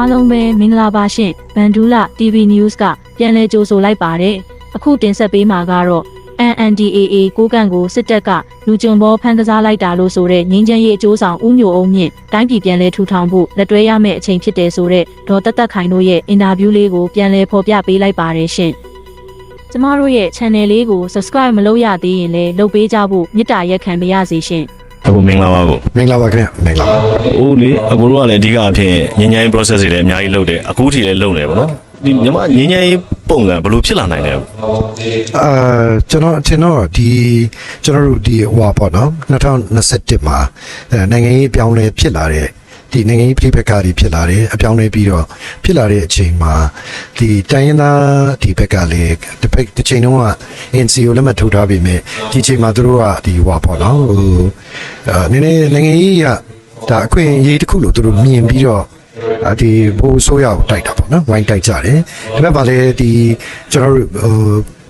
အားလုံးပဲမင်္ဂလာပါရှင်ဗန်ဒူလာ TV News ကပြန်လည်ကြိုဆိုလိုက်ပါတယ်အခုတင်ဆက်ပေးမှာကတော့ NNDAA ကိုကန့်ကိုစစ်တပ်ကလူကြုံဘောဖမ်းကစားလိုက်တာလို့ဆိုတဲ့ငင်းချမ်းရေးအကျိုးဆောင်ဦးမျိုးအောင်မြင့်တိုင်းပြည်ပြန်လည်ထူထောင်ဖို့လက်တွဲရမယ့်အချိန်ဖြစ်တယ်ဆိုတဲ့ဒေါ်တက်တက်ခိုင်တို့ရဲ့အင်တာဗျူးလေးကိုပြန်လည်ဖော်ပြပေးလိုက်ပါတယ်ရှင်ကျမတို့ရဲ့ channel လေးကို subscribe မလုပ်ရသေးရင်လည်းလုပ်ပေးကြဖို့မေတ္တာရက်ခံပါရစေရှင် အခုမင်္ဂလာပါကိုမင်္ဂလာပါခင်ဗျမင်္ဂလာပါဦးလေအခုတော့လည်းအဓိကအဖြစ်ညဉ့်ညိုင်း process တွေလည်းအများကြီးလုပ်တယ်အခုထိလည်းလုပ်နေပါတော့ဒီမြမညဉ့်ညိုင်းပုံစံဘယ်လိုဖြစ်လာနိုင်လဲအာကျွန်တော်ကျွန်တော်ဒီကျွန်တော်တို့ဒီဟိုပါတော့2021မှာနိုင်ငံရေးပြောင်းလဲဖြစ်လာတဲ့ဒီနိုင်ငံရေးပြိပက္ခတွေဖြစ်လာတယ်အပြောင်းလဲပြီးတော့ဖြစ်လာတဲ့အချိန်မှာဒီတိုင်းရင်းသားဒီဘက်ကလည်းတစ်ဖက်တစ်ချိန်လုံးက NCO လက်မှတ်ထုတ်ထားပြီးမြဲဒီချိန်မှာသူတို့ကဒီဟွာပေါ့နော်ဟို အာနည်းနည်းနိုင်ငံရေးကဒါအခွင့်အရေးတစ်ခုလို့သူတို့မြင်ပြီးတော့အဒီဘိုးဆိုးရအောင်တိုက်တာပေါ့နော်ဝိုင်းတိုက်ကြတယ်ဒါပေမဲ့ဗာလေဒီကျွန်တော်တို့ဟို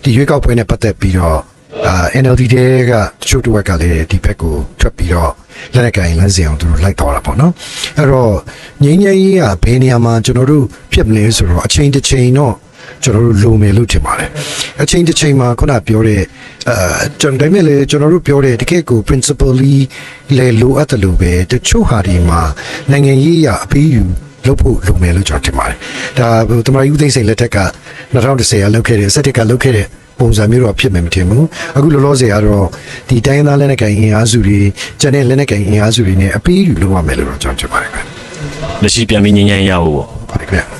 ဒီရွေးကောက်ပွဲနဲ့ပတ်သက်ပြီးတော့အာ NLD တဲ့ကတချို့တစ်ဝက်ကလည်းဒီဘက်ကိုထွက်ပြီးတော့လက်နက်ကင်လမ်းစဉ်အောင်သူတို့လိုက်သွားတာပေါ့နော်အဲ့တော့ငင်းငယ်ကြီးကဘယ်နေရာမှာကျွန်တော်တို့ဖြစ်မလဲဆိုတော့အချိန်တစ်ချိန်တော့ ကျွန်တော်တို့လိုမယ်လို့ထင်ပါတယ်အချိန်တစ်ချိန်မှာခုနပြောတဲ့အဲကျွန်တော်ဒါပေမဲ့လည်းကျွန်တော်တို့ပြောတဲ့တကယ့်ကို principally လေလိုအပ်တယ်လို့ပဲတချို့ဟာဒီမှာနိုင်ငံရေးအရအပေးယူလုပ်ဖို့လိုမယ်လို့ကျွန်တော်ထင်ပါတယ်ဒါဟိုတမန်ယူသိန်းစိန်လက်ထက်က2010ကလုပ်ခဲ့တဲ့စက်တက်ကလုပ်ခဲ့တဲ့ပုံစံမျိုးတော့ဖြစ်မယ်မထင်ဘူးအခုလောလောဆယ်ကတော့ဒီတိုင်းရင်းသားလက်နက်ကိုင်အင်အားစုတွေကျန်တဲ့လက်နက်ကိုင်အင်အားစုတွေနဲ့အပေးယူလုပ်ရမယ်လို့တော့ကျွန်တော်ထင်ပါတယ်ခင်လက်ရှိပြန်ပြီးငញ្ញိုင်းရဖို့ပေါ့ဗျဟုတ်ကဲ့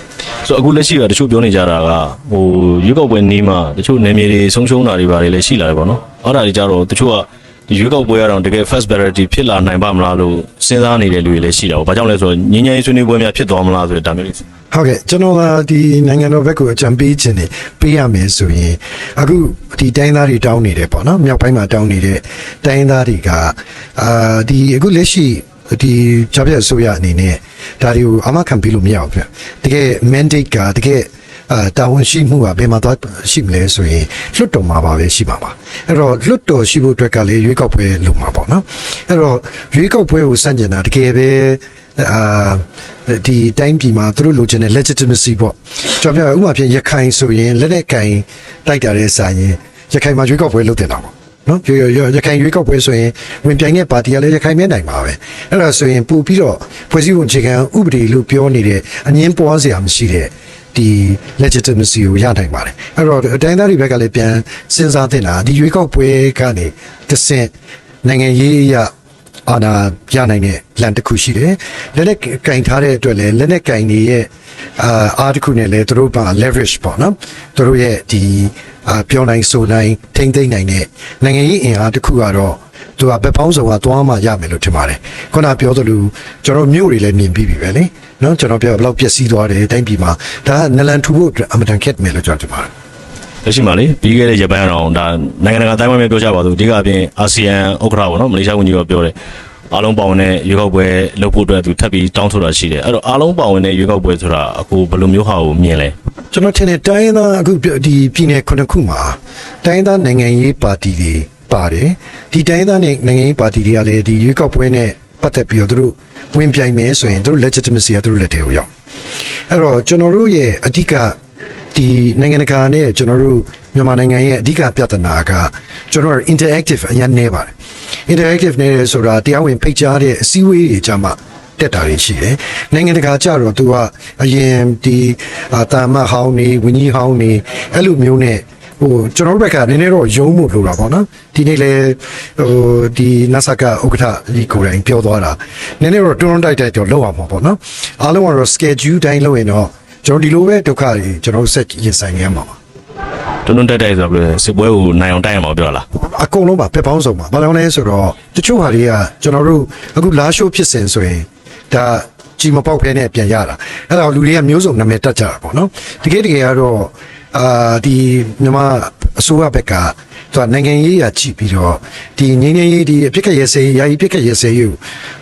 ဆိုတော့အခုလက်ရှိကတချို့ပြောနေကြတာကဟိုရွေးကောက်ပွဲနေမှာတချို့နယ်မြေတွေဆုံးရှုံးတာတွေပါတယ်လည်းရှိလာတယ်ပေါ့နော်အဲ့ဒါတွေကြတော့တချို့ကဒီရွေးကောက်ပွဲရအောင်တကယ် first priority ဖြစ်လာနိုင်ပါမလားလို့စဉ်းစားနေတဲ့လူတွေလည်းရှိတာပေါ့ဘာကြောင့်လဲဆိုတော့ငញ្ញိုင်းဆွေးနွေးပွဲများဖြစ်သွားမလားဆိုတဲ့ဒါမျိုးတွေဟုတ်ကဲ့ကျွန်တော်ကဒီနိုင်ငံတော်ဘက်ကိုအကြံပေးခြင်းနေပေးရမယ်ဆိုရင်အခုဒီတိုင်းသားတွေတောင်းနေတယ်ပေါ့နော်မြောက်ပိုင်းမှာတောင်းနေတဲ့တိုင်းသားတွေကအာဒီအခုလက်ရှိ ဒီဂျာပြတ်အစိုးရအနေနဲ့ဒါတွေကိုအမခံပေးလို့မရဘူးဗျတကယ် mandate ကတကယ်အာတာဝန်ရှိမှုကဘယ်မှာသွားရှိမလဲဆိုရင်လွတ်တော်မှာပါပဲရှိမှာပါအဲ့တော့လွတ်တော်ရှိဖို့အတွက်ကလည်းရွေးကောက်ပွဲလုပ်မှာပေါ့နော်အဲ့တော့ရွေးကောက်ပွဲကိုစန့်ကျင်တာတကယ်ပဲအာဒီတိုင်းပြည်မှာသူတို့လိုချင်တဲ့ legitimacy ပေါ့ကျွန်တော်ပြောဥပမာဖြင့်ရခိုင်ဆိုရင်လက်နဲ့ကင်တိုက်တာတဲ့ဆိုင်ရင်ရခိုင်မှာရွေးကောက်ပွဲလုပ်တင်တာပေါ့ နော်ရရရခိုင်ရွေးကောက်ပွဲဆိုရင်ဝင်ပြိုင်တဲ့ပါတီကလည်းရခိုင်မဲနိုင်ပါပဲအဲ့ဒါဆိုရင်ပို့ပြီးတော့ဖွဲ့စည်းပုံအခြေခံဥပဒေလို့ပြောနေတဲ့အငင်းပွားစရာမရှိတဲ့ဒီ legitimacy ကိုရနိုင်ပါတယ်အဲ့တော့အတိုင်းသားတွေဘက်ကလည်းပြန်စဉ်းစားသင့်တာဒီရွေးကောက်ပွဲကနေတစ်ဆင့်နိုင်ငံရေးအရ အာနာရနိုင်တဲ့လမ်းတစ်ခုရှိတယ်လက်နဲ့ကင်ထားတဲ့အတွက်လည်းလက်နဲ့ကင်နေရဲ့အာအားတစ်ခုနဲ့လည်းသူတို့ပါ leverage ပေါ့နော်သူတို့ရဲ့ဒီအာပြောနိုင်ဆိုနိုင်ထိမ့်သိမ့်နိုင်တဲ့နိုင်ငံရေးအင်အားတစ်ခုကတော့သူကဘက်ပေါင်းစုံကသွားမှရမယ်လို့ထင်ပါတယ်ခုနပြောသလိုကျွန်တော်မြို့တွေလည်းမြင်ပြီးပြီပဲလေနော်ကျွန်တော်ပြောဘယ်လောက်ပျက်စီးသွားတယ်တိုင်းပြည်မှာဒါကနလန်ထူဖို့အတွက်အမတန်ခက်မယ်လို့ကျွန်တော်ထင်ပါတယ် လက်ရှိမှာလေပြီးခဲ့တဲ့ရပန်အောင်ဒါနိုင်ငံတကာတိုင်းမှာပြောကြပါစို့အဓိကအပြင်အာဆီယံဥက္ကဋ္ဌပေါ့နော်မလေးရှားဝန်ကြီးကပြောတယ်အားလုံးပါဝင်တဲ့ရွေးကောက်ပွဲလုပ်ဖို့အတွက်သူထပ်ပြီးတောင်းဆိုတာရှိတယ်အဲ့တော့အားလုံးပါဝင်တဲ့ရွေးကောက်ပွဲဆိုတာအခုဘယ်လိုမျိုးဟာကိုမြင်လဲကျွန်တော်ထင်တယ်တိုင်းရင်းသားအခုဒီပြည်နယ်ခုနှစ်ခုမှာတိုင်းရင်းသားနိုင်ငံရေးပါတီတွေပါတယ်ဒီတိုင်းရင်းသားနဲ့နိုင်ငံရေးပါတီတွေကလည်းဒီရွေးကောက်ပွဲနဲ့ပတ်သက်ပြီးတော့သူတို့ဝင်ပြိုင်မယ်ဆိုရင်သူတို့ legitimacy ကသူတို့လက်ထဲကိုရောက်အဲ့တော့ကျွန်တော်တို့ရဲ့အဓိက ဒီနိုင်ငံတကာနဲ့ကျွန်တော်တို့မြန်မာနိုင်ငံရဲ့အဓိကပြဿနာကကျွန်တော်တို့ interactive အရင်နေပါတယ် interactive နေတယ်ဆိုတာတရားဝင်ဖိတ်ကြားတဲ့အစည်းအဝေးတွေကြမှာတက်တာတွေရှိတယ်။နိုင်ငံတကာကြတော့သူကအရင်ဒီအာတာမတ်ဟောင်းနေဝင်းကြီးဟောင်းနေအဲ့လိုမျိုးနဲ့ဟိုကျွန်တော်တို့ဘက်ကနည်းနည်းတော့ယုံမှုလို့တာပေါ့နော်။ဒီနေ့လေဟိုဒီ NASA ကဥက္ကဋ္ဌဒီကိုယ်တိုင်ပြောသွားတာနည်းနည်းတော့တွန်းတိုက်တိုက်တော့လောက်အောင်ပါပေါ့နော်။အားလုံးကတော့ schedule တိုင်းလုပ်ရင်တော့ ကျွန်တော်ဒီလိုပဲဒုက္ခတွေကျွန်တော်တို့ဆက်ရင်ဆိုင်ရမှာပါတွန်းတွန်းတိုက်တိုက်ဆိုတော့စစ်ပွဲကိုနိုင်အောင်တိုက်ရမှာပြောလားအကုန်လုံးပါဖက်ပေါင်းစုံပါဘာလို့လဲဆိုတော့တချို့ဟာတွေကကျွန်တော်တို့အခုလာရှိုးဖြစ်စဉ်ဆိုရင်ဒါကြီးမပေါက်ဖဲနဲ့ပြန်ရတာအဲ့ဒါလူတွေကမျိုးစုံနာမည်တက်ကြတာပေါ့နော်တကယ်တကယ်ကတော့အာဒီမြန်မာအစိုးရဘက်က သူကနိုင်ငံရေးရာကြည့်ပြီးတော့ဒီငင်းငင်းရေးဒီအဖြစ်ခက်ရဲစေးယာယီဖြစ်ခက်ရဲစေးကို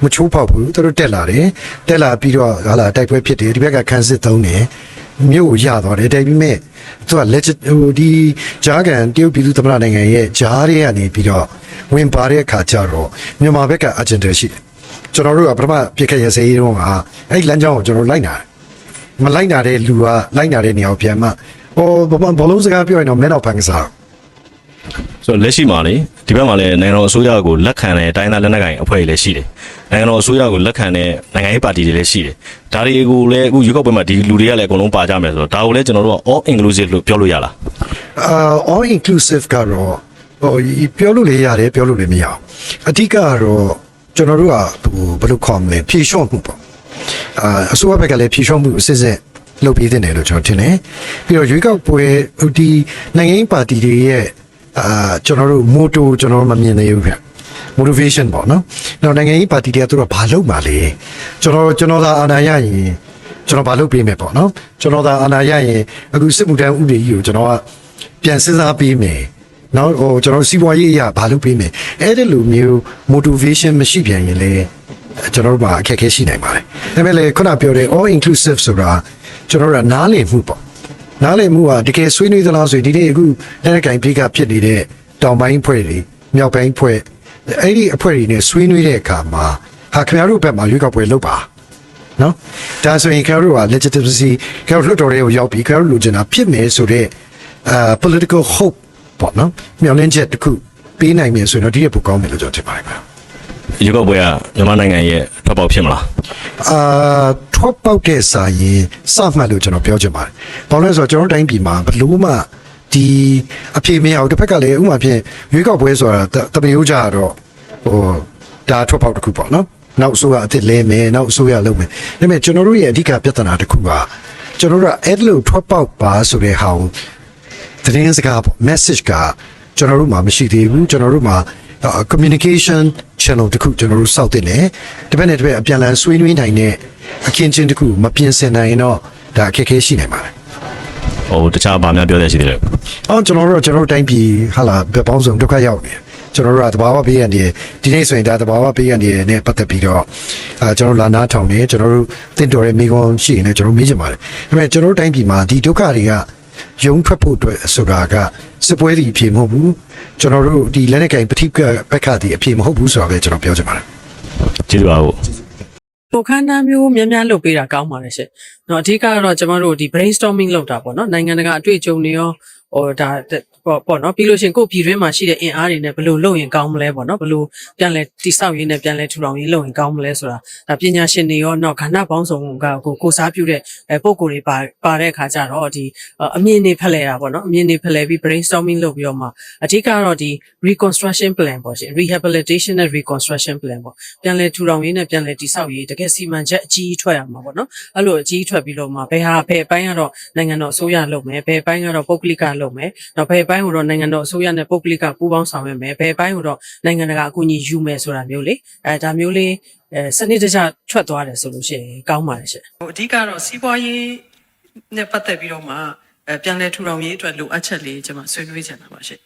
မချိုးဖောက်ဘူးသူတို့တက်လာတယ်တက်လာပြီးတော့ဟာလာတိုက်ပွဲဖြစ်တယ်ဒီဘက်ကခန်းစစ်သုံးတယ်မြို့ကိုရသွားတယ်ဒါပေမဲ့သူက legit ဟိုဒီဂျာကန်တရုတ်ပြည်သူသမ္မတနိုင်ငံရဲ့ဂျားတွေကနေပြီးတော့ဝင်ပါတဲ့အခါကျတော့မြန်မာဘက်က agenda ရှိတယ်ကျွန်တော်တို့ကပထမပြစ်ခတ်ရစေးတုန်းကအဲ့ဒီလမ်းကြောင်းကိုကျွန်တော်လိုက်နာတယ်မလိုက်နာတဲ့လူကလိုက်နာတဲ့နေရာကိုပြန်မှဟောဘဘလုံးစကားပြောရင်တော့မဲတော့ဖန်ကစား ဆိုတော့လက်ရှိမှာလေဒီဘက်မှာလည်းနိုင်ငံတော်အစိုးရကိုလက်ခံတဲ့တိုင်းသားလက်နက်ကိုင်အဖွဲ့တွေလည်းရှိတယ်နိုင်ငံတော်အစိုးရကိုလက်ခံတဲ့နိုင်ငံရေးပါတီတွေလည်းရှိတယ်ဒါတွေကိုလည်းအခုရွေးကောက်ပွဲမှာဒီလူတွေကလည်းအကုန်လုံးပါကြမယ်ဆိုတော့ဒါကိုလည်းကျွန်တော်တို့က all inclusive လို့ပြောလို့ရလားအာ all inclusive ကတော့ဟိုပြောလို့လည်းရတယ်ပြောလို့လည်းမရအောင်အဓိကကတော့ကျွန်တော်တို့ကဟိုဘယ်လိုခေါ်မလဲဖြေလျှော့မှုပေါ့အာအစိုးရဘက်ကလည်းဖြေလျှော့မှုအစစ်စစ်လုပ်ပေးတဲ့တယ်လို့ကျွန်တော်ထင်တယ်ပြီးတော့ရွေးကောက်ပွဲဟိုဒီနိုင်ငံရေးပါတီတွေရဲ့ အာကျွန်တော်တို့ motto ကျွန်တော်တို့မမြင်သေးဘူးဗျ motivation ပေါ့နော်။နောက်နိုင်ငံရေးပါတီတွေကသူတို့ကဘာလုပ်မှာလဲ။ကျွန်တော်ကျွန်တော်သာအာဏာရရင်ကျွန်တော်ဘာလုပ်ပေးမယ်ပေါ့နော်။ကျွန်တော်သာအာဏာရရင်အခုစစ်မှုထမ်းဥပဒေကြီးကိုကျွန်တော်ကပြန်စဉ်းစားပေးမယ်။နောက်ဟိုကျွန်တော်စီးပွားရေးအရာဘာလုပ်ပေးမယ်။အဲ့ဒီလိုမျိုး motivation မရှိပြန်ရင်လေကျွန်တော်တို့မှာအခက်အခဲရှိနိုင်ပါတယ်။ဒါပေမဲ့လေခုနပြောတဲ့ all inclusive ဆိုတာကျွန်တော်တို့ကနားလည်မှုပေါ့။ နားလည်မှုကတကယ်ဆွေးနွေးသလားဆိုရင်ဒီနေ့အခုလက်နက်ကင်ပြေးကဖြစ်နေတဲ့တောင်ပိုင်းဖွဲ့တွေမြောက်ပိုင်းဖွဲ့အဲ့ဒီအဖွဲ့တွေနဲ့ဆွေးနွေးတဲ့အခါမှာဟာခင်ဗျားတို့ဘက်မှာရွေးကောက်ပွဲလုပ်ပါနော်ဒါဆိုရင်ခင်ဗျားတို့က legitimacy ခင်ဗျားတို့လွှတ်တော်တွေကိုရောက်ပြီးခင်ဗျားတို့လူချင်တာဖြစ်မယ်ဆိုတော့အာ political hope ပေါ့နော်မျှော်လင့်ချက်တစ်ခုပေးနိုင်မယ်ဆိုရင်တော့ဒီရပိုကောင်းတယ်လို့ကျွန်တော်ထင်ပါတယ်ခင်ဗျာ ရွေးကောက်ပွဲကမြန်မာနိုင်ငံရဲ့ထွက်ပေါက်ဖြစ်မလားအာထွက်ပေါက်တဲ့စာရင်စမှတ်လို့ကျွန်တော်ပြောချင်ပါတယ်။ဘာလို့လဲဆိုတော့ကျွန်တော်တို့တိုင်းပြည်မှာဘလို့မှဒီအပြေမရအောင်တစ်ဖက်ကလည်းဥပမာဖြင့်ရွေးကောက်ပွဲဆိုတာတတမယိုးကြတော့ဟိုဒါထွက်ပေါက်တစ်ခုပေါ့နော်။နောက်အစိုးရအစ်စ်လဲမယ်နောက်အစိုးရလုပ်မယ်။ဒါပေမဲ့ကျွန်တော်တို့ရဲ့အဓိကပြဿနာတစ်ခုကကျွန်တော်တို့ကအဲ့လိုထွက်ပေါက်ပါဆိုတဲ့ဟာကိုသတင်းစကားပေါ့ message ကကျွန်တော်တို့မှာမရှိသေးဘူးကျွန်တော်တို့မှာ uh, communication channel တခုကျွန်တော်တို့စောက်တင်တယ်တစ်ဖက်နဲ့တစ်ဖက်အပြန်အလှန်ဆွေးနွေးနိုင်တဲ့အခင်းချင်းတခုမပြင်ဆင်နိုင်ရင်တော့ဒါအခက်အခဲရှိနိုင်ပါတယ်ဟိုတခြားဘာများပြောရရှိသေးလဲ။အော်ကျွန်တော်တို့ကကျွန်တော်တို့တိုင်းပြည်ဟာလာဘက်ပေါင်းစုံဒုက္ခရောက်နေတယ်။ကျွန်တော်တို့ကတဘာဝပေးရနေဒီနေ့ဆိုရင်ဒါတဘာဝပေးရနေနဲ့ပတ်သက်ပြီးတော့အာကျွန်တော်လာနာထောင်နေကျွန်တော်တို့တင့်တော်တဲ့မိကွန်ရှိရင်လည်းကျွန်တော်မေးချင်ပါတယ်။ဒါပေမဲ့ကျွန်တော်တို့တိုင်းပြည်မှာဒီဒုက္ခတွေက ယုံထွက်ဖို့အတွက်ဆိုတာကစစ်ပွဲတွေအပြေမဟုတ်ဘူး။ကျွန်တော်တို့ဒီလက်နက်ကင်ပဋိပက္ခဘက်ကဒီအပြေမဟုတ်ဘူးဆိုတာပဲကျွန်တော်ပြောချင်ပါတယ်။ကျေးဇူးပါဟုတ်ပိုခန်းသားမျိုးများများလုပ်ပေးတာကောင်းပါတယ်ရှင်။နော်အဓိကကတော့ကျမတို့ဒီ brainstorming လုပ်တာပေါ့နော်နိုင်ငံတကာအတွေ့အကြုံတွေရော ဟိုဒါပေါ့ပေါ့နော်ပြီးလို့ရှိရင်ကိုယ့်ပြည်တွင်းမှာရှိတဲ့အင်အားတွေနဲ့ဘယ်လိုလုပ်ရင်ကောင်းမလဲပေါ့နော်ဘယ်လိုပြန်လဲတိဆောက်ရင်းနဲ့ပြန်လဲထူထောင်ရင်းလုပ်ရင်ကောင်းမလဲဆိုတာဒါပညာရှင်တွေရောနောက်ခန္ဓာပေါင်းစုံကကိုကိုစားပြုတဲ့အဲပုံကိုယ်တွေပါပါတဲ့အခါကျတော့ဒီအမြင်တွေဖလှယ်တာပေါ့နော်အမြင်တွေဖလှယ်ပြီး brainstorming လုပ်ပြီးတော့မှအဓိကကတော့ဒီ reconstruction plan ပေါ့ရှင် rehabilitation နဲ့ reconstruction plan ပေါ့ပြန်လဲထူထောင်ရင်းနဲ့ပြန်လဲတိဆောက်ရေးတကယ်စီမံချက်အကြီးကြီးထွက်ရမှာပေါ့နော်အဲ့လိုအကြီးကြီးထွက်ပြီးတော့မှဘယ်ဟာဘယ်အပိုင်းကတော့နိုင်ငံတော်အစိုးရလုပ်မယ်ဘယ်အပိုင်းကတော့ပုဂ္ဂလိကလုပ်မယ်နောက်ဘယ်အပိုင်းကိုတော့နိုင်ငံတော်အစိုးရနဲ့ပုဂ္ဂလိကပူးပေါင်းဆောင်ရွက်မယ်ဘယ်အပိုင်းကိုတော့နိုင်ငံတကာအကူအညီယူမယ်ဆိုတာမျိုးလေအဲဒါမျိုးလေးအဲစနစ်တကျထွက်သွားတယ်ဆိုလို့ရှိရင်ကောင်းပါတယ်ရှင်ဟိုအဓိကတော့စီးပွားရေးနဲ့ပတ်သက်ပြီးတော့မှအဲပြန်လဲထူထောင်ရေးအတွက်လိုအပ်ချက်လေးကျွန်မဆွေးနွေးချင်တာပါရှင်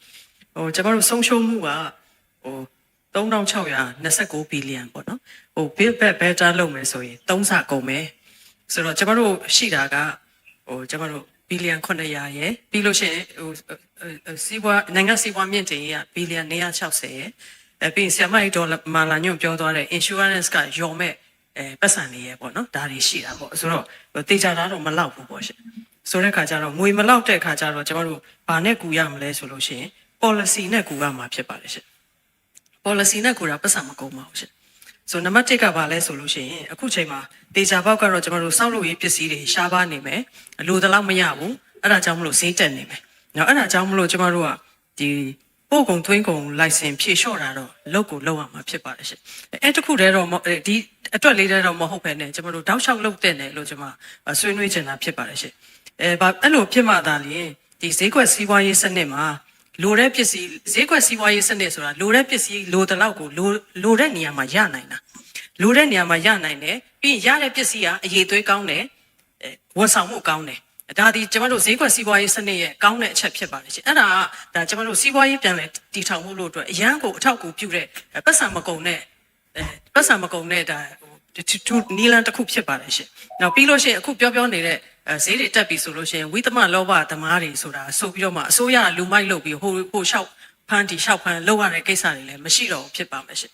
ဟိုကျွန်တော်တို့ဆုံးရှုံးမှုကဟို3629ဘီလီယံပေါ့နော်ဟို build back better လုပ်မယ်ဆိုရင်3ဆကုန်မယ်ဆိုတော့ကျွန်တော်တို့ရှိတာကဟိုကျွန်တော်တို့ ဘီလီယံ900ရယ်ပြီးလို့ရှိရင်ဟိုစီးပွားနိုင်ငံစီးပွားမြင့်တင်ရေးကဘီလီယံ160ရယ်အဲပြီးရင်ဆ iam မိုက်ဒေါ်လာမာလာညွန့်ပြောသွားတဲ့ insurance ကယော်မဲ့အဲပတ်စံလေးရယ်ပေါ့နော်ဒါတွေရှိတာပေါ့ဆိုတော့တေချာတာတော့မလောက်ဘူးပေါ့ရှင်ဆိုတဲ့ခါကျတော့ငွေမလောက်တဲ့ခါကျတော့ကျွန်တော်တို့ဘာနဲ့ကူရမလဲဆိုလို့ရှိရင် policy နဲ့ကူရမှာဖြစ်ပါတယ်ရှင် policy နဲ့ကိုယ်တာပတ်စံမကုန်ပါဘူးရှင်။ ဆိုနံပါတ်1ကဘာလဲဆိုလို့ရှိရင်အခုချိန်မှာဒေတာဘောက်ကတော့ကျွန်တော်တို့စောက်လို့ရေးပစ္စည်းတွေရှားပါနေမယ်။လိုတလောက်မရဘူး။အဲ့ဒါကြောင့်မလို့ဈေးတက်နေမယ်။နော်အဲ့ဒါကြောင့်မလို့ကျွန်တော်တို့ကဒီပို့ကုန်သွင်းကုန် license ဖြည့်လျှော့တာတော့လောက်ကိုလောက်ရမှာဖြစ်ပါတယ်ရှင်။အဲ့တခုတည်းတော့မအဲ့ဒီအတွက်လေးတည်းတော့မဟုတ်ပဲねကျွန်တော်တို့တောက်လျှောက်လုပ်တဲ့တယ်လို့ကျွန်မဆွေးနွေးချင်တာဖြစ်ပါတယ်ရှင်။အဲဘာအဲ့လိုဖြစ်မှသာလျှင်ဒီဈေးကွက်စီးပွားရေးစနစ်မှာ လိုတဲ့ပစ္စည်းဈေးကွက်စီးပွားရေးစနစ်ဆိုတာလိုတဲ့ပစ္စည်းလိုတဲ့လောက်ကိုလိုလိုတဲ့နေရာမှာရနိုင်တာလိုတဲ့နေရာမှာရနိုင်တယ်ပြီးရင်ရတဲ့ပစ္စည်းကအရေးသွေးကောင်းတယ်အဲဝန်ဆောင်မှုကောင်းတယ်ဒါဒီကျွန်တော်တို့ဈေးကွက်စီးပွားရေးစနစ်ရဲ့ကောင်းတဲ့အချက်ဖြစ်ပါတယ်ရှင်အဲ့ဒါကဒါကျွန်တော်တို့စီးပွားရေးပြန်လဲတည်ထောင်မှုလို့အတွက်အရန်ကိုအထောက်အကူပြုတဲ့ပတ်စံမကုန်တဲ့အဲပတ်စံမကုန်တဲ့ဒါဟိုတူတူနီလန်တစ်ခုဖြစ်ပါတယ်ရှင်နောက်ပြီးလို့ရှိရင်အခုပြောပြောနေတဲ့အဲ ဈေးတွေတက်ပြီဆိုလို့ရှိရင်ဝိသမလောဘသမားတွေဆိုတာဆိုပြီးတော့မှအစိုးရလူမိုက်လုပ်ပြီးဟိုဟိုလျှောက်ဖန်းတီလျှောက်ဖန်းလောက်ရတဲ့ကိစ္စတွေလည်းမရှိတော့ဘူးဖြစ်ပါမယ်ရှင်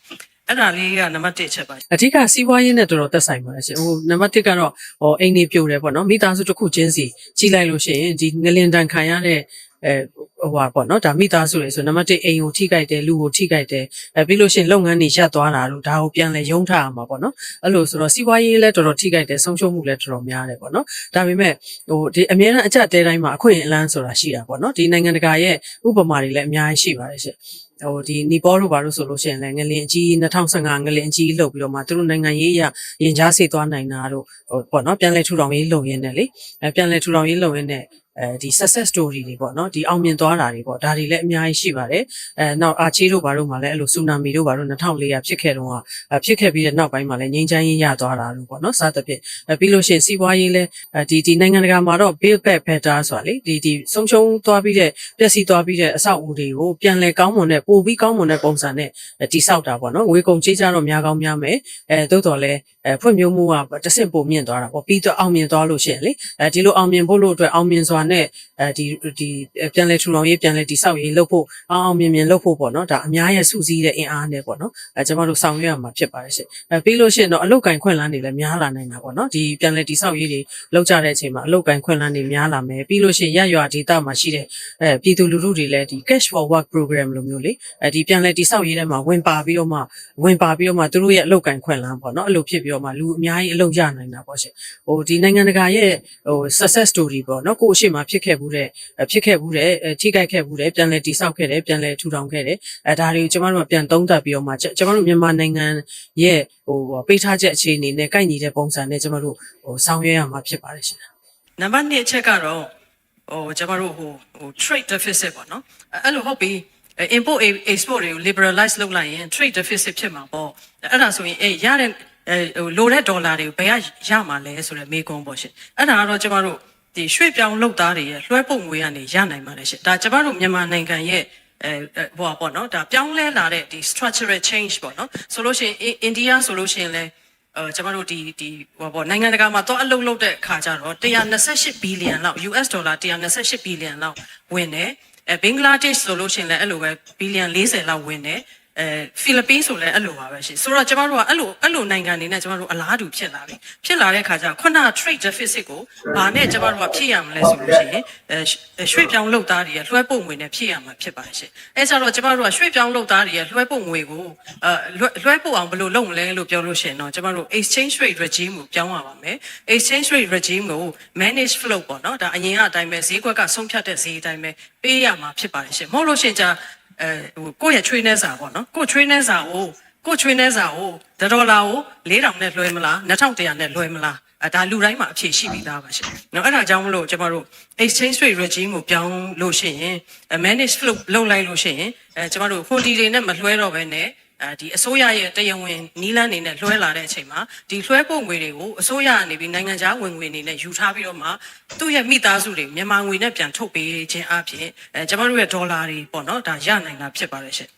အဲ့ဒါလေးကနံပါတ်1ချက်ပါအဓိကစီးပွားရေးနဲ့တော်တော်သက်ဆိုင်ပါတယ်ရှင်ဟိုနံပါတ်1ကတော့ဟိုအိမ်နေပြိုတယ်ပေါ့နော်မိသားစုတစ်ခုချင်းစီကြီးလိုက်လို့ရှိရင်ဒီငလင်တန်ခံရတဲ့ အဲဟိုပါပေါ့နော်ဒါမိသားစုတွေဆိုနံပါတ်1အိမ်ကိုထိကြိုက်တယ်လူကိုထိကြိုက်တယ်အဲပြီးလို့ရှိရင်လုပ်ငန်းတွေရပ်သွားတာလို့ဒါကိုပြန်လဲရုံးထားရမှာပေါ့နော်အဲ့လိုဆိုတော့စီးပွားရေးလည်းတော်တော်ထိကြိုက်တယ်ဆုံးရှုံးမှုလည်းတော်တော်များတယ်ပေါ့နော်ဒါပေမဲ့ဟိုဒီအများအားအကြက်တဲတိုင်းမှာအခွင့်အလန်းဆိုတာရှိတာပေါ့နော်ဒီနိုင်ငံတကာရဲ့ဥပမာတွေလည်းအများကြီးရှိပါတယ်ရှင်ဟိုဒီနီပေါ်တို့ဘာလို့ဆိုလို့ရှိရင်လည်းငလင်အကြီး2015ငလင်အကြီးလှုပ်ပြီးတော့မှသူတို့နိုင်ငံရေးအရရင်ကြားစေသွားနိုင်တာတို့ဟိုပေါ့နော်ပြန်လဲထူထောင်ရေးလုပ်ရင်းနဲ့လေအဲပြန်လဲထူထောင်ရေးလုပ်ရင်းနဲ့ အဲဒီ success story တွေပေါ့နော်ဒီအောင်မြင်သွားတာတွေပေါ့ဒါတွေလည်းအများကြီးရှိပါတယ်အဲနောက်အာချီတို့ဘာတို့မှလည်းအဲ့လိုဆူနာမီတို့ဘာတို့2004ဖြစ်ခဲ့တော့အဲဖြစ်ခဲ့ပြီးတဲ့နောက်ပိုင်းမှာလည်းငြိမ်းချမ်းရေးရသွားတာလို့ပေါ့နော်စသဖြင့်အဲပြီးလို့ရှိရင်စီးပွားရေးလည်းအဲဒီဒီနိုင်ငံတကာမှာတော့ build back better ဆိုတာလေဒီဒီဆုံးရှုံးသွားပြီးတဲ့ပျက်စီးသွားပြီးတဲ့အဆောက်အဦတွေကိုပြန်လဲကောင်းမွန်တဲ့ပိုပြီးကောင်းမွန်တဲ့ပုံစံနဲ့တိဆောက်တာပေါ့နော်ငွေကုန်ကြေးကြတော့များကောင်းများမယ်အဲသို့တော်လည်းအဲဖွံ့ဖြိုးမှုကတစ်ဆင့်ပိုမြင့်သွားတာပေါ့ပြီးတော့အောင်မြင်သွားလို့ရှိရင်လေအဲဒီလိုအောင်မြင်ဖို့လို့အတွက်အောင်မြင်စွာနဲ့အဲဒီဒီပြန်လဲထူထောင်ရေးပြန်လဲတိဆောက်ရေးလုပ်ဖို့အောင်အောင်မြင်မြင်လုပ်ဖို့ပေါ့နော်ဒါအများရဲ့စုစည်းတဲ့အင်အားနဲ့ပေါ့နော်အဲကျွန်တော်တို့ဆောင်ရွက်ရမှာဖြစ်ပါတယ်ရှင်အဲပြီးလို့ရှိရင်တော့အလုတ်ကင်ခွင့်လန်းတွေလည်းများလာနိုင်တာပေါ့နော်ဒီပြန်လဲတိဆောက်ရေးတွေလုပ်ကြတဲ့အချိန်မှာအလုတ်ကင်ခွင့်လန်းတွေများလာမယ်ပြီးလို့ရှိရင်ရရွာဒေသမှာရှိတဲ့အဲပြည်သူလူထုတွေလည်းဒီ cash for work program လိုမျိုးလေအဲဒီပြန်လဲတိဆောက်ရေးထဲမှာဝင်ပါပြီးတော့မှဝင်ပါပြီးတော့မှသူတို့ရဲ့အလုတ်ကင်ခွင့်လန်းပေါ့နော်အဲ့လိုဖြစ်ပြီးတော့မှလူအများကြီးအလုတ်ရနိုင်တာပေါ့ရှင်ဟိုဒီနိုင်ငံတကာရဲ့ဟို success story ပေါ့နော်ကိုယ့်အရှိမဖြစ်ခဲ့ဘူးတဲ့ဖြစ်ခဲ့ဘူးတဲ့ထိခိုက်ခဲ့ဘူးတဲ့ပြန်လဲတိဆောက်ခဲ့တယ်ပြန်လဲထူထောင်ခဲ့တယ်အဲဒါတွေကိုကျမတို့ကပြန်သုံးသပ်ပြီးတော့မှကျမတို့မြန်မာနိုင်ငံရဲ့ဟိုပေးထားချက်အခြေအနေနဲ့ကိုက်ညီတဲ့ပုံစံနဲ့ကျမတို့ဟိုဆောင်ရွက်ရမှာဖြစ်ပါတယ်ရှင်နံပါတ်2အချက်ကတော့ဟိုကျမတို့ဟိုဟို trade deficit ပေါ့နော်အဲ့လိုဟုတ်ပြီ import export တွေကို liberalize လုပ်လိုက်ရင် trade deficit ဖြစ်မှာပေါ့အဲ့ဒါဆိုရင်အေးရတဲ့အဲဟိုလိုတဲ့ဒေါ်လာတွေကိုဘယ်ကရမှာလဲဆိုတဲ့မေးခွန်းပေါ့ရှင်အဲ့ဒါကတော့ကျမတို့ ဒီရွှေ့ပြောင်းလုပ်သားတွေရဲ့လွှဲပုံငွေကနေရနိုင်ပါတယ်ရှင်ဒါကျမတို့မြန်မာနိုင်ငံရဲ့အဲဟိုပေါ့နော်ဒါပြောင်းလဲလာတဲ့ဒီ structural change ပေါ့နော်ဆိုလို့ရှိရင်အိန္ဒိယဆိုလို့ရှိရင်လည်းအဲကျွန်တော်တို့ဒီဒီဟိုပေါ့နိုင်ငံတကာမှာတော့အလုပ်လုပ်တဲ့အခါကျတော့128ဘီလီယံလောက် US ဒေါ်လာ128ဘီလီယံလောက်ဝင်တယ်အဲဘင်္ဂလားဒေ့ရှ်ဆိုလို့ရှိရင်လည်းအဲ့လိုပဲဘီလီယံ40လောက်ဝင်တယ် အဲဖိလစ်ပင်းဆိုလည်းအဲ့လိုပါပဲရှင်ဆိုတော့ကျမတို့ကအဲ့လိုအဲ့လိုနိုင်ငံတွေနဲ့ကျမတို့အလားတူဖြစ်လာပြီဖြစ်လာတဲ့ခါကျခုန trade deficit ကိုဘာနဲ့ကျမတို့ကဖြည့်ရမလဲဆိုလို့ရှိရင်အဲရွှေ့ပြောင်းလုပ်သားတွေရဲ့လွှဲပို့ငွေနဲ့ဖြည့်ရမှာဖြစ်ပါရှင်အဲဆိုတော့ကျမတို့ကရွှေ့ပြောင်းလုပ်သားတွေရဲ့လွှဲပို့ငွေကိုအဲလွှဲပို့အောင်ဘယ်လိုလုပ်မလဲလို့ပြောလို့ရှိရင်တော့ကျမတို့ exchange rate regime ကိုပြောင်းရပါမယ် exchange rate regime ကို manage flow ပေါ့နော်ဒါအရင်ကအတိုင်းပဲဈေးကွက်ကဆုံးဖြတ်တဲ့ဈေးအတိုင်းပဲပေးရမှာဖြစ်ပါတယ်ရှင်မဟုတ်လို့ရှိရင်じゃ အဲဟိုကိုယ့်ရဲ့ trainer စာပေါ့နော်ကိုယ့် trainer စာကိုကိုယ့် trainer စာကိုဒေါ်လာကို4000နဲ့လွှဲမလား2100နဲ့လွှဲမလားအဲဒါလူတိုင်းမှာအဖြေရှိပြီးသားပါရှင်။နော်အဲ့ဒါကြောင့်မလို့ကျမတို့ exchange rate regime ကိုပြောင်းလို့ရှိရင် manage flow လုပ်လိုက်လို့ရှိရင်အဲကျမတို့ quantity တွေနဲ့မလွှဲတော့ဘဲနဲ့ အဲဒီအစိုးရရဲ့တရားဝင်နီးလန်းနေနဲ့လွှဲလာတဲ့အချိန်မှာဒီလွှဲပို့ငွေတွေကိုအစိုးရကနေပြီးနိုင်ငံခြားဝင်ငွေနေနဲ့ယူထားပြီးတော့မှသူ့ရဲ့မိသားစုတွေမြန်မာငွေနဲ့ပြန်ထုတ်ပေးခြင်းအပြင်အဲကျမတို့ရဲ့ဒေါ်လာတွေပေါ့နော်ဒါရနိုင်တာဖြစ်ပါတယ်ရှင်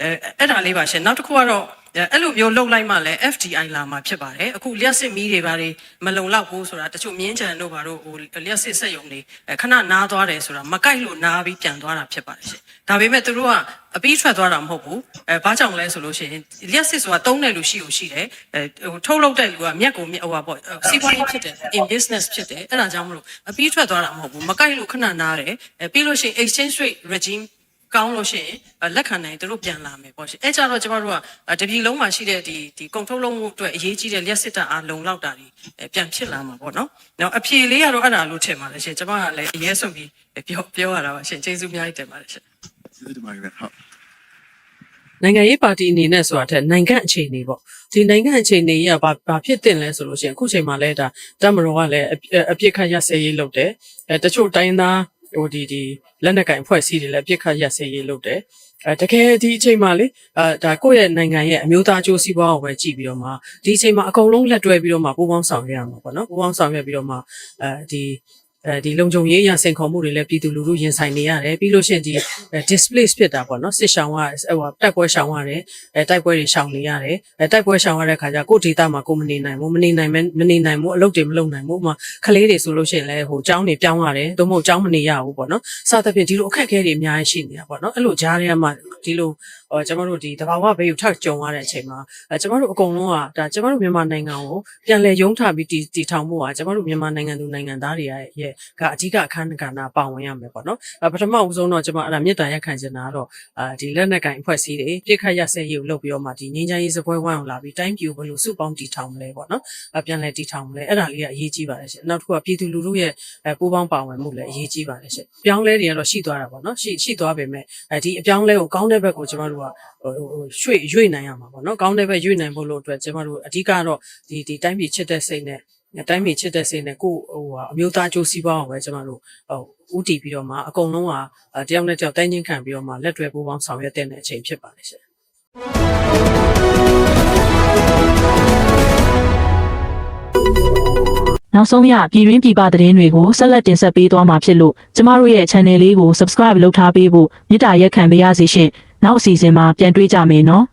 အဲအဲ့ဒါလေးပါရှင်နောက်တစ်ခုကတော့ အဲ့လိုမျိုးလှုပ်လိုက်မှလည်း FDI လာမှာဖြစ်ပါတယ်အခုလျှက်စစ်မီးတွေဘာတွေမလုံလောက်ဘူးဆိုတာတချို့မြင်းချန်တို့ဘာတို့ဟိုလျှက်စစ်စက်ယုံတွေခဏနားသွားတယ်ဆိုတာမကိုက်လို့နားပြီးပြန်သွားတာဖြစ်ပါတယ်ရှင်ဒါပေမဲ့သူတို့ကအပြီးထွက်သွားတာမဟုတ်ဘူးအဲဘာကြောင့်လဲဆိုလို့ရှိရင်လျှက်စစ်ဆိုတာတုံးတဲ့လူရှိလို့ရှိတယ်အဲဟိုထုတ်လုပ်တဲ့လူကမြက်ကိုမြက်ဟိုပါပေါ့စီးပွားရေးဖြစ်တယ် in business ဖြစ်တယ်အဲ့ဒါကြောင့်မလို့အပြီးထွက်သွားတာမဟုတ်ဘူးမကိုက်လို့ခဏနားတယ်အဲပြီးလို့ရှိရင် exchange rate regime ကောင်းလို့ရှိရင်လက်ခံနိုင်သူတို့ပြန်လာမယ်ပေါ့ရှင်အဲကြတော့ကျမတို့ကတပြည်လုံးမှာရှိတဲ့ဒီဒီကုန်ထုတ်လုံးမှုအတွက်အရေးကြီးတဲ့လျှက်စစ်တပ်အားလုံလောက်တာတွေပြန်ဖြစ်လာမှာပေါ့နော်။နောက်အဖြေလေးကတော့အဲ့ဒါလို့ထင်ပါတယ်ရှင်ကျမကလည်းအရေးဆုံးပြီးပြောပြောရတာပါရှင်ကျေးဇူးအများကြီးတင်ပါတယ်ရှင်ကျေးဇူးတင်ပါတယ်ခင်ဗျဟုတ်နိုင်ငံရေးပါတီအနေနဲ့ဆိုတာထက်နိုင်ငံအခြေအနေပေါ့ဒီနိုင်ငံအခြေအနေကြီးကဘာဘာဖြစ်တင်လဲဆိုလို့ရှိရင်အခုချိန်မှာလဲဒါတမတော်ကလည်းအပြစ်ခတ်ရက်စဲရေးလုပ်တယ်အဲတချို့တိုင်းသား ဟိုဒီဒီလက်နက်ကင်ဖွဲ့စည်းတွေလည်းပြစ်ခတ်ရက်စဲရေးလုပ်တယ်အဲတကယ်ဒီအချိန်မှာလေအဲဒါကိုယ့်ရဲ့နိုင်ငံရဲ့အမျိုးသားအကျိုးစီးပွားကိုပဲကြည့်ပြီးတော့မှဒီအချိန်မှာအကုန်လုံးလက်တွဲပြီးတော့မှပူးပေါင်းဆောင်ရွက်ရမှာပေါ့နော်ပူးပေါင်းဆောင်ရွက်ပြီးတော့မှအဲဒီ အဲဒီလုံခြုံရေးအရစိန်ခေါ်မှုတွေလည်းပြည်သူလူထုရင်ဆိုင်နေရတယ်ပြီးလို့ရှိရင်ဒီ displace ဖြစ်တာပေါ့နော်စစ်ရှောင်းကဟိုတိုက်ပွဲရှောင်းရတယ်အဲတိုက်ပွဲတွေရှောင်းနေရတယ်အဲတိုက်ပွဲရှောင်းရတဲ့ခါကျကိုယ့်ဒေသမှာကိုမနေနိုင်ဘူးမနေနိုင်မမနေနိုင်ဘူးအလုပ်တွေမလုပ်နိုင်ဘူးဥပမာကလေးတွေဆိုလို့ရှိရင်လည်းဟိုကျောင်းတွေပြောင်းရတယ်သို့မဟုတ်ကျောင်းမနေရဘူးပေါ့နော်စသဖြင့်ဒီလိုအခက်အခဲတွေအများကြီးရှိနေတာပေါ့နော်အဲ့လိုကြားထဲမှာဒီလိုဟောကျွန်တော်တို့ဒီတဘာဝဘေးကိုထပ်ကြုံရတဲ့အချိန်မှာအဲကျွန်တော်တို့အကုန်လုံးကဒါကျွန်တော်တို့မြန်မာနိုင်ငံကိုပြန်လည်ရုံးထပြီးတည်တည်ထောင်ဖို့ကကျွန်တော်တို့မြန်မာနိုင်ငံသူနိုင်ငံသားတွေရဲ့ရဲ့ကအဓိကအခန်းကဏ္ဍပါဝင်ရမယ်ပေါ့နော်အဲပထမဦးဆုံးတော့ကျွန်မအဲ့ဒါမြေတားရက်ခံချင်တာကတော့အာဒီလက်နက်ကင်အဖွဲ့အစည်းတွေပြစ်ခတ်ရစဲရေးကိုလုပ်ပြီးတော့မှဒီငင်းချမ်းရေးစပွဲဝိုင်းအောင်လာပြီးတိုင်းပြည်ကိုဘယ်လိုစုပေါင်းတည်ထောင်မလဲပေါ့နော်အပြန်လည်တည်ထောင်မလဲအဲ့ဒါလေးကအရေးကြီးပါတယ်ရှင်နောက်တစ်ခုကပြည်သူလူထုရဲ့အဲပူးပေါင်းပါဝင်မှုလည်းအရေးကြီးပါတယ်ရှင်ပြောင်းလဲတွေကတော့ရှိသွားတာပေါ့နော်ရှိရှိသွားပေမဲ့အဲဒီအပြောင်းလဲကိုကောင်းတဲ့ဘက်ကိုကျွန်တော်တို့ကဟိုဟိုရွှေ့ရွေ့နိုင်ရမှာပေါ့နော်ကောင်းတဲ့ဘက်ရွေ့နိုင်ဖို့လို့အတွက်ကျမတို့အဓိကတော့ဒီဒီတိုင်းပြည်ချစ်တဲ့စိတ်နဲ့တိုင်းပြည်ချစ်တဲ့စိတ်နဲ့ကိုဟိုဟာအမျိုးသားကြိုးစည်းပေါင်းအောင်ပဲကျမတို့ဟိုဥတီပြီးတော့မှအကုန်လုံးကတယောက်နဲ့တယောက်တိုင်းချင်းခံပြီးတော့မှလက်တွဲပူးပေါင်းဆောင်ရွက်တဲ့အချိန်ဖြစ်ပါတယ်ရှင်နောက်ဆုံးရပြည်တွင်းပြည်ပသတင်းတွေကိုဆက်လက်တင်ဆက်ပေးသွားမှာဖြစ်လို့ကျမတို့ရဲ့ channel လေးကို subscribe လုပ်ထားပေးဖို့မေတ္တာရက်ခံပေးရစီရှင် နောက်အစီအစဉ်မှာပြန်တွေ့ကြမယ်နော်